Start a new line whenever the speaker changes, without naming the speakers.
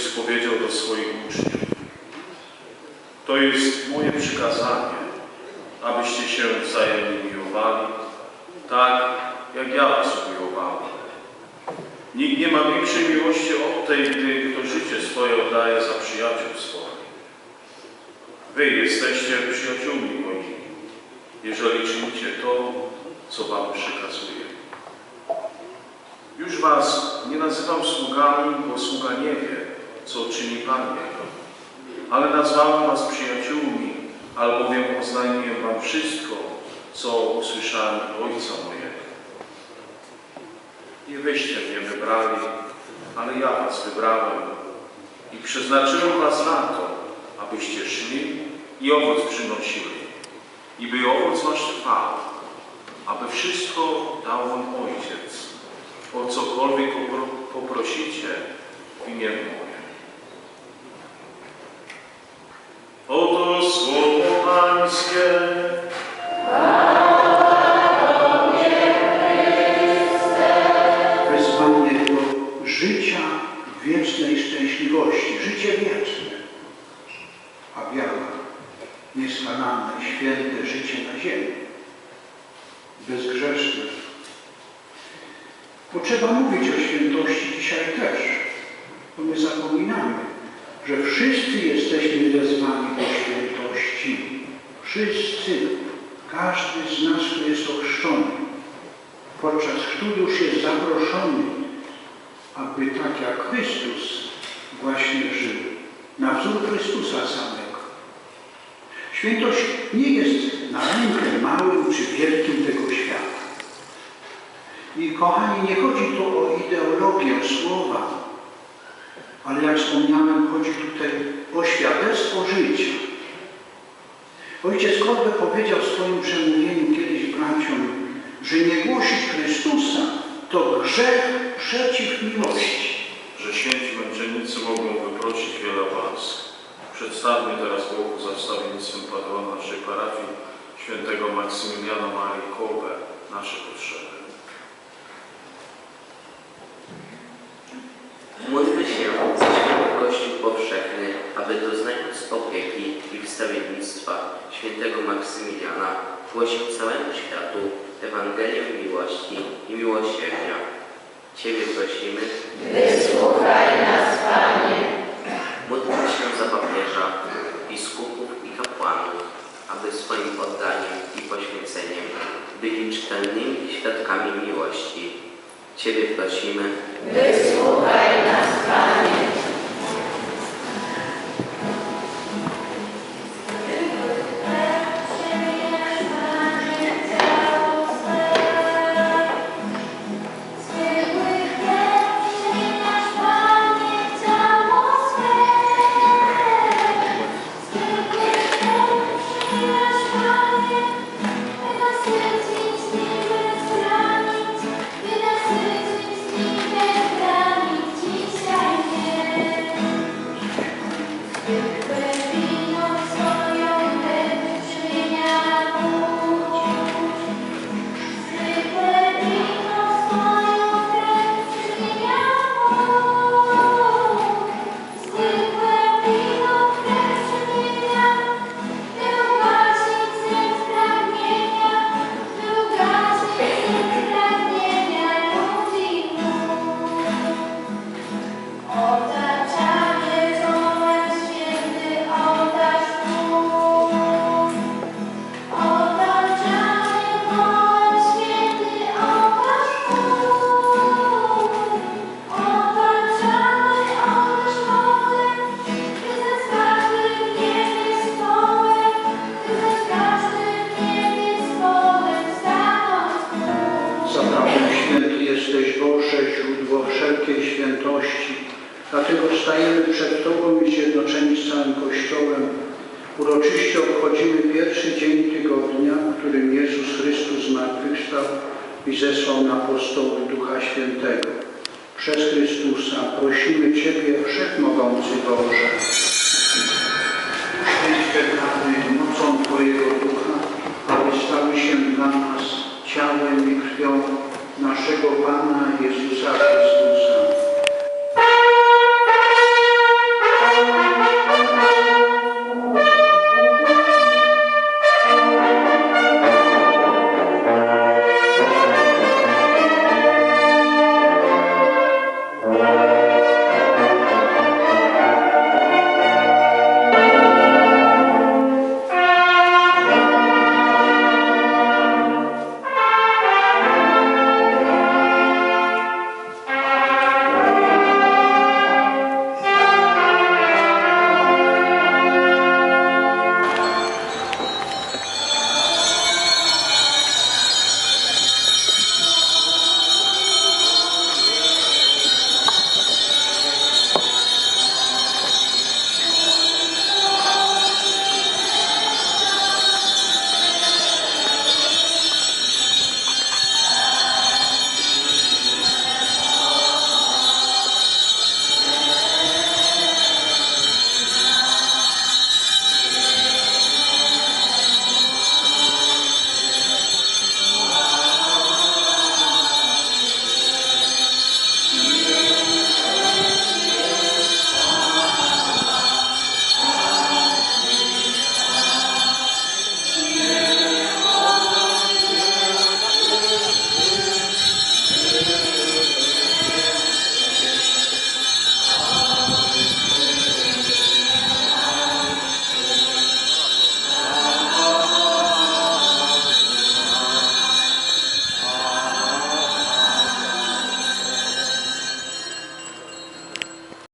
Jezus powiedział do swoich uczniów, to jest moje przykazanie, abyście się wzajemnie miłowali, tak jak ja was umiłowałem. Nikt nie ma większej miłości od tej, gdy kto życie swoje oddaje za przyjaciół swoich. Wy jesteście przyjaciółmi moimi, jeżeli czynicie to, co wam przekazuję. Już was nie nazywam sługami, bo sługa nie wie, co czyni Pan Jego. Ale nazwałem was przyjaciółmi, albowiem oznajmię wam wszystko, co usłyszałem Ojca mojego. Nie wyście mnie wybrali, ale ja was wybrałem i przeznaczyłem was na to, abyście szli i owoc przynosili, i by owoc wasz trwał, aby wszystko dał wam Ojciec, o cokolwiek popro- poprosicie w imię
że wszyscy jesteśmy wezwani do świętości. Wszyscy, każdy z nas, jest ochrzczony, podczas już jest zaproszony, aby tak jak Chrystus właśnie żył, na wzór Chrystusa samego. Świętość nie jest na rękę małym czy wielkim tego świata. I kochani, nie chodzi tu o ideologię słowa, ale jak wspomniałem, chodzi tutaj o świadectwo życia. Ojciec Kolbe powiedział w swoim przemówieniu kiedyś braciom, że nie głosić Chrystusa to grzech przeciw miłości.
że święci męczennicy mogą wyprosić wiele łask. Przedstawmy teraz Bogu za wstawiennictwem patrona naszej parafii, świętego Maksymiliana Marii Kolbe, nasze potrzeby.
Módlmy się za święty Kościół powszechny, aby doznając opieki i wstawiennictwa świętego Maksymiliana głosił całemu światu Ewangelię miłości i miłosierdzia. Ciebie prosimy,
Wysłuchaj nas, Panie.
módlmy się za papieża, biskupów i kapłanów, aby swoim oddaniem i poświęceniem byli czytelnymi świadkami miłości. Ciebie prosimy,
Wysłuchaj nas, Panie.
Dlatego stajemy przed Tobą i zjednoczeni z całym Kościołem. Uroczyście obchodzimy pierwszy dzień tygodnia, w którym Jezus Chrystus zmartwychwstał i zesłał na apostoły Ducha Świętego. Przez Chrystusa prosimy Ciebie, Wszechmogący Boże. Święcie dany mocą Twojego Ducha, aby stały się dla nas ciałem i krwią naszego Pana Jezusa Chrystusa.